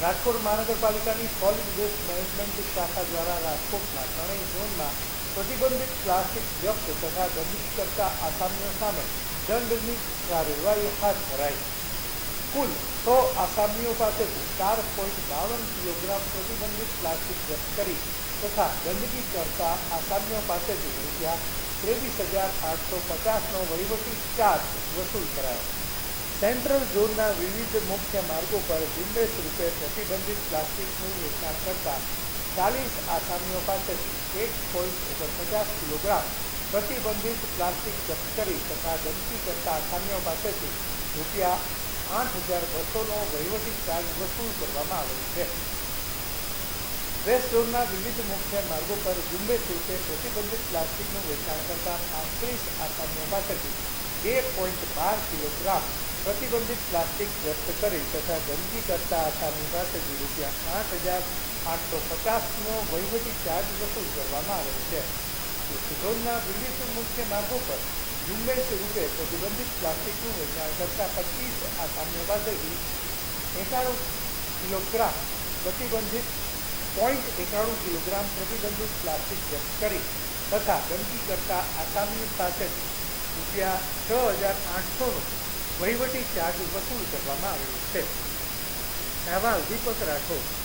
રાજકોટ મહાનગરપાલિકાની solid waste management શાખા દ્વારા રાજકોટના ત્રણેય ઝોનમાં પ્રતિબંધિત પ્લાસ્ટિક જપ્ત તથા ગંદકી કરતા આસામીઓ સામે દંડની કાર્યવાહી હાથ ધરાઈ. કુલ સો આસામીઓ પાસેથી ચાર પોઈન્ટ બાવન કિલોગ્રામ પ્રતિબંધિત પ્લાસ્ટિક જપ્ત કરી તથા ગંદકી કરતા આસામીઓ પાસેથી રૂપિયા ત્રેવીસ હજાર આઠસો પચાસનો વહીવટી ચાર્જ વસૂલ કરાયો. સેન્ટ્રલ ઝોનના વિવિધ મુખ્ય માર્ગો પર ઝુંબેશ રૂપે પ્રતિબંધિત પ્લાસ્ટિકનું વેચાણ કરતા ચાલીસ આસામીઓ પાસેથી એક પોઈન્ટ ઓગણપચાસ કિલોગ્રામ પ્રતિબંધિત પ્લાસ્ટિક જપ્ત કરી તથા ગંદકી કરતા આસામીઓ પાસેથી રૂપિયા આઠ હજાર બસોનો વહીવટી ચાર્જ વસૂલ કરવામાં આવેલ છે. વેસ્ટ ઝોનના વિવિધ મુખ્ય માર્ગો પર ઝુંબેશ રૂપે પ્રતિબંધિત પ્લાસ્ટિકનું વેચાણ કરતા પાંત્રીસ આસામીઓ પાસેથી બે પોઈન્ટ બાર કિલોગ્રામ પ્રતિબંધિત પ્લાસ્ટિક જપ્ત કરી તથા ગંદકી કરતા આસામી પાસેથી રૂપિયા આઠ હજાર આઠસો પચાસનો વહીવટી ચાર્જ વસૂલ કરવામાં આવેલ છે. વેસ્ટ વિવિધ મુખ્ય માર્ગો પર ઝુંબેશ રૂપે પ્રતિબંધિત પ્લાસ્ટિકનું વેચાણ કરતા પચીસ આસામીઓ પાસેથી એકાણું કિલોગ્રામ પ્રતિબંધિત પોઈન્ટ એકાણું કિલોગ્રામ પ્રતિબંધિત પ્લાસ્ટિક જપ્ત કરી તથા ગંદકી કરતા આસામી પાસેથી રૂપિયા છ હજાર આઠસોનો વહીવટી ચાર્જ વસૂલ કરવામાં આવેલ છે. અહેવાલ દીપક રાઠોડ